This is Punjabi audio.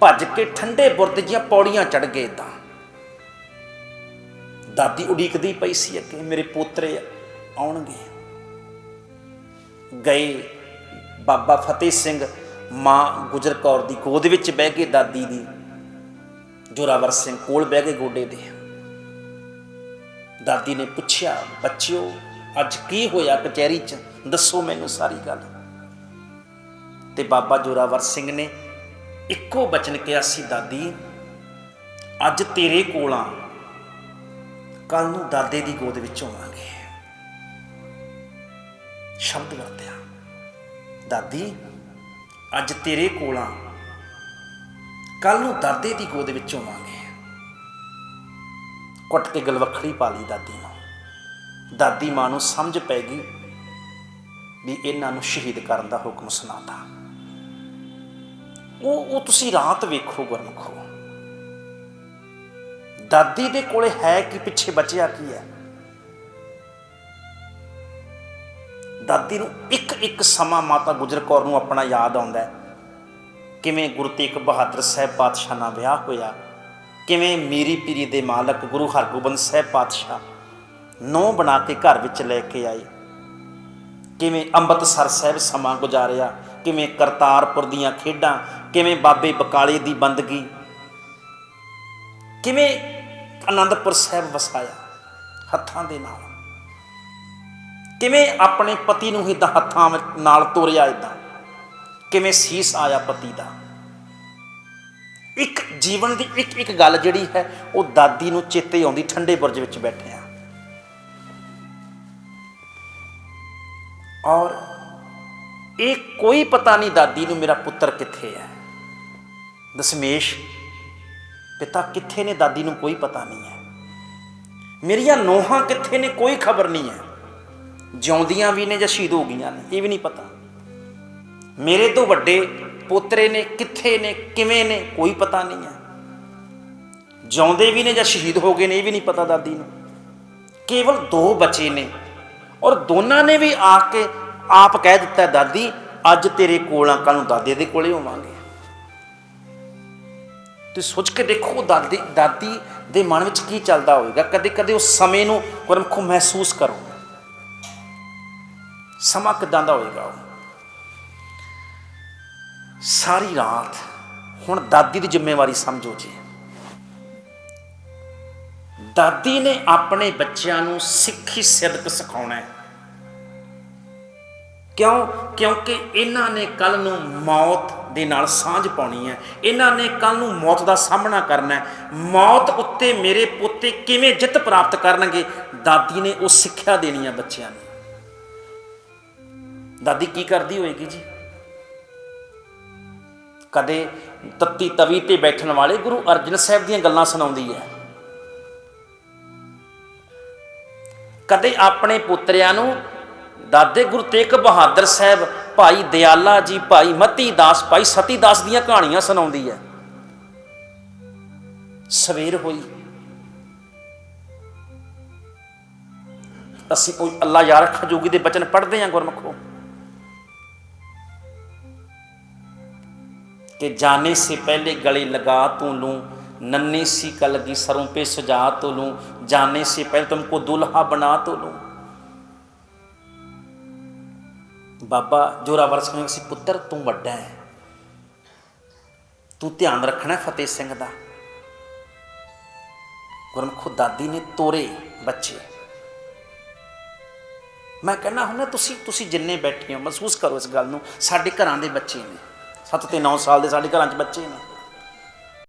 ਭੱਜ ਕੇ ਠੰਡੇ ਬੁਰਦ ਦੀਆਂ ਪੌੜੀਆਂ ਚੜ ਗਏ ਤਾਂ। ਦਾਦੀ ਉਡੀਕਦੀ ਪਈ ਸੀ ਅੱਗੇ, ਮੇਰੇ ਪੋਤਰੇ ਆਉਣਗੇ। ਗਏ ਬਾਬਾ ਫਤਿਹ ਸਿੰਘ, ਮਾਂ ਗੁਜਰ ਕੌਰ ਦੀ ਗੋਦ ਵਿੱਚ ਬਹਿ ਕੇ ਦਾਦੀ ਦੀ, ਜੋਰਾਵਰ ਸਿੰਘ ਕੋਲ ਬਹਿ ਕੇ ਗੋਡੇ ਦੇ। ਦਾਦੀ ਨੇ ਪੁੱਛਿਆ, ਬੱਚਿਓ, ਅੱਜ ਕੀ ਹੋਇਆ ਕਚਹਿਰੀ 'ਚ? ਦੱਸੋ ਮੈਨੂੰ ਸਾਰੀ ਗੱਲ। ਤੇ ਬਾਬਾ ਜੋਰਾਵਰ ਸਿੰਘ ਨੇ ਇੱਕੋ ਬਚਨ ਕਿਹਾ ਸੀ, ਦਾਦੀ, ਅੱਜ ਤੇਰੇ ਕੋਲ ਆ। ਕੱਲ ਨੂੰ ਦਾਦੇ ਦੀ ਗੋਦ ਵਿੱਚ ਹੋਵਾਂਗੇ ਸ਼ਬਦ ਵਰਤਿਆ। ਦਾਦੀ, ਅੱਜ ਤੇਰੇ ਕੋਲ ਆ। ਕੱਲ ਨੂੰ ਦਾਦੇ ਦੀ ਗੋਦ ਵਿੱਚ ਹੋਵਾਂਗੇ ਕੁੱਟ ਕੇ ਗਲਵਖੜੀ ਪਾ ਲਈ ਦਾਦੀ ਨੂੰ। ਦਾਦੀ ਮਾਂ ਨੂੰ ਸਮਝ ਪੈ ਗਈ ਵੀ ਇਹਨਾਂ ਨੂੰ ਸ਼ਹੀਦ ਕਰਨ ਦਾ ਹੁਕਮ ਸੁਣਾਤਾ। ਉਹ ਉਹ ਤੁਸੀਂ ਰਾਤ ਵੇਖੋ ਗੁਰਮਖੋ। ਦਾਦੀ ਦੇ ਕੋਲੇ ਹੈ ਕਿ ਪਿੱਛੇ ਬਚਿਆ ਕੀ ਹੈ? ਦਾਦੀ ਨੂੰ ਇੱਕ ਇੱਕ ਸਮਾਂ ਮਾਤਾ ਗੁਜਰ ਕੌਰ ਨੂੰ ਆਪਣਾ ਯਾਦ ਆਉਂਦਾ ਕਿਵੇਂ ਗੁਰੂ ਤੇਗ ਬਹਾਦਰ ਸਾਹਿਬ ਪਾਤਸ਼ਾਹ ਨਾਲ ਵਿਆਹ ਹੋਇਆ, ਕਿਵੇਂ ਮੀਰੀ ਪੀਰੀ ਦੇ ਮਾਲਕ ਗੁਰੂ ਹਰਗੋਬਿੰਦ ਸਾਹਿਬ ਪਾਤਸ਼ਾਹ ਨੌ ਬਣਾ ਕੇ ਘਰ ਵਿੱਚ ਲੈ ਕੇ ਆਏ। ਕਿਵੇਂ ਅੰਮ੍ਰਿਤਸਰ ਸਾਹਿਬ ਸਮਾਂ ਗੁਜ਼ਾਰਿਆ, ਕਿਵੇਂ ਕਰਤਾਰਪੁਰ ਦੀਆਂ ਖੇਡਾਂ ਕਿਵੇਂ ਬਾਬੇ ਬਕਾਲੇ ਦੀ ਬੰਦਗੀ, ਕਿਵੇਂ ਆਨੰਦਪੁਰ ਸਾਹਿਬ ਵਸਾਇਆ ਹੱਥਾਂ ਦੇ ਨਾਲ, ਕਿਵੇਂ ਆਪਣੇ ਪਤੀ ਨੂੰ ਇਦਾਂ ਹੱਥਾਂ ਨਾਲ ਤੋਰਿਆ ਇਦਾਂ ਕਿਵੇਂ ਸੀਸ ਆਇਆ ਪਤੀ ਦਾ। ਇੱਕ ਜੀਵਨ ਦੀ ਇੱਕ ਇੱਕ ਗੱਲ ਜਿਹੜੀ ਹੈ, ਉਹ ਦਾਦੀ ਨੂੰ ਚੇਤੇ ਆਉਂਦੀ, ਠੰਡੇ ਬੁਰਜ ਵਿੱਚ ਬੈਠਿਆ ਔਰ ਇਹ ਕੋਈ ਪਤਾ ਨਹੀਂ ਦਾਦੀ ਨੂੰ ਮੇਰਾ ਪੁੱਤਰ ਕਿੱਥੇ ਹੈ। ਦਸ਼ਮੇਸ਼, ਪਿਤਾ ਕਿੱਥੇ ਨੇ ਦਾਦੀ ਨੂੰ ਕੋਈ ਪਤਾ ਨਹੀਂ ਹੈ। ਮੇਰੀਆਂ ਨੋਹਾਂ ਕਿੱਥੇ ਨੇ ਕੋਈ ਖਬਰ ਨਹੀਂ ਹੈ। ਜਿਉਂਦੀਆਂ ਵੀ ਨੇ ਜਾਂ ਸ਼ਹੀਦ ਹੋ ਗਈਆਂ ਨੇ, ਇਹ ਵੀ ਨਹੀਂ ਪਤਾ। ਮੇਰੇ ਤੋਂ ਵੱਡੇ ਪੋਤਰੇ ਨੇ ਕਿੱਥੇ ਨੇ, ਕਿਵੇਂ ਨੇ, ਕੋਈ ਪਤਾ ਨਹੀਂ ਹੈ। ਜਿਉਂਦੇ ਵੀ ਨੇ ਜਾਂ ਸ਼ਹੀਦ ਹੋ ਗਏ ਨੇ, ਇਹ ਵੀ ਨਹੀਂ ਪਤਾ ਦਾਦੀ ਨੂੰ। ਕੇਵਲ ਦੋ ਬੱਚੇ ਨੇ ਔਰ ਦੋਨਾਂ ਨੇ ਵੀ ਆ ਕੇ ਆਪ ਕਹਿ ਦਿੱਤਾ, ਦਾਦੀ, ਅੱਜ ਤੇਰੇ ਕੋਲ ਆ ਕੱਲ ਨੂੰ ਦਾਦੇ ਦੇ ਕੋਲੇ ਹੋਵਾਂਗੇ। ਤੇ ਸੋਚ ਕੇ ਦੇਖੋ ਦਾਦੀ ਦਾਦੀ ਦੇ ਮਨ ਵਿੱਚ ਕੀ ਚੱਲਦਾ ਹੋਵੇਗਾ। ਕਦੇ ਕਦੇ ਉਸ ਸਮੇਂ ਨੂੰ ਗੁਰਮਖੋ ਮਹਿਸੂਸ ਕਰੋ। ਸਮਾਂ ਕਿਦਾਂ ਦਾ ਹੋਵੇਗਾ ਉਹ? ਸਾਰੀ ਰਾਤ ਹੁਣ ਦਾਦੀ ਦੀ ਜ਼ਿੰਮੇਵਾਰੀ ਸਮਝੋ ਜੀ। ਦਾਦੀ ਨੇ ਆਪਣੇ ਬੱਚਿਆਂ ਨੂੰ ਸਿੱਖੀ ਸਿਦਕ ਸਿਖਾਉਣਾ ਹੈ। ਕਿਉਂ? ਕਿਉਂਕਿ ਇਹਨਾਂ ਨੇ ਕੱਲ ਨੂੰ ਮੌਤ ਦੇ ਨਾਲ ਸਾਂਝ ਪਾਉਣੀ ਹੈ। ਇਹਨਾਂ ਨੇ ਕੱਲ ਨੂੰ ਮੌਤ ਦਾ ਸਾਹਮਣਾ ਕਰਨਾ ਹੈ। ਮੌਤ ਉੱਤੇ ਮੇਰੇ ਪੋਤੇ ਕਿਵੇਂ ਜਿੱਤ ਪ੍ਰਾਪਤ ਕਰਨਗੇ? ਦਾਦੀ ਨੇ ਉਹ ਸਿੱਖਿਆ ਦੇਣੀ ਹੈ ਬੱਚਿਆਂ ਨੂੰ। ਦਾਦੀ ਕੀ ਕਰਦੀ ਹੋਏਗੀ ਜੀ? ਕਦੇ ਤੱਤੀ ਤਵੀ ਤੇ ਬੈਠਣ ਵਾਲੇ ਗੁਰੂ ਅਰਜਨ ਸਾਹਿਬ ਦੀਆਂ ਗੱਲਾਂ ਸੁਣਾਉਂਦੀ ਹੈ। ਕਦੇ ਆਪਣੇ ਪੁੱਤਰਿਆਂ ਨੂੰ ਦਾਦੇ ਗੁਰੂ ਤੇਗ ਬਹਾਦਰ ਸਾਹਿਬ ਭਾਈ ਦਿਆਲਾ ਜੀ ਭਾਈ ਮਤੀ ਦਾਸ ਭਾਈ ਸਤੀ ਦਾਸ ਦੀਆਂ ਕਹਾਣੀਆਂ ਸੁਣਾਉਂਦੀ ਹੈ ਸਵੇਰ ਹੋਈ ਅਸੀਂ ਕੋਈ ਅੱਲਾ ਯਾਰ ਰੱਖਾ ਜੋਗੀ ਦੇ ਬਚਨ ਪੜ੍ਹਦੇ ਹਾਂ ਗੁਰਮਖੋ कि जाने से पहले गले लगा तू लूं नन्ही सी कलगी सरों पे सजा तो लूं जाने से पहले तुमको दुल्हा बना तो लूं ਬਾਬਾ ਜੋਰਾਵਰ ਸਿੰਘ ਸੀ, ਪੁੱਤਰ ਤੂੰ ਵੱਡਾ ਹੈ। ਤੂੰ ਧਿਆਨ ਰੱਖਣਾ ਫਤਿਹ ਸਿੰਘ ਦਾ। ਗੁਰਮੁਖ, ਦਾਦੀ ਨੇ ਤੋਰੇ ਬੱਚੇ। ਮੈਂ ਕਹਿੰਦਾ ਹੁਣ ਤੁਸੀਂ ਤੁਸੀਂ ਜਿੰਨੇ ਬੈਠੇ ਹੋ, ਮਹਿਸੂਸ ਕਰੋ ਇਸ ਗੱਲ ਨੂੰ। ਸਾਡੇ ਘਰਾਂ ਦੇ ਬੱਚੇ ਨੇ। 7 ਤੇ 9 ਸਾਲ ਦੇ ਸਾਡੇ ਘਰਾਂ 'ਚ ਬੱਚੇ ਨੇ।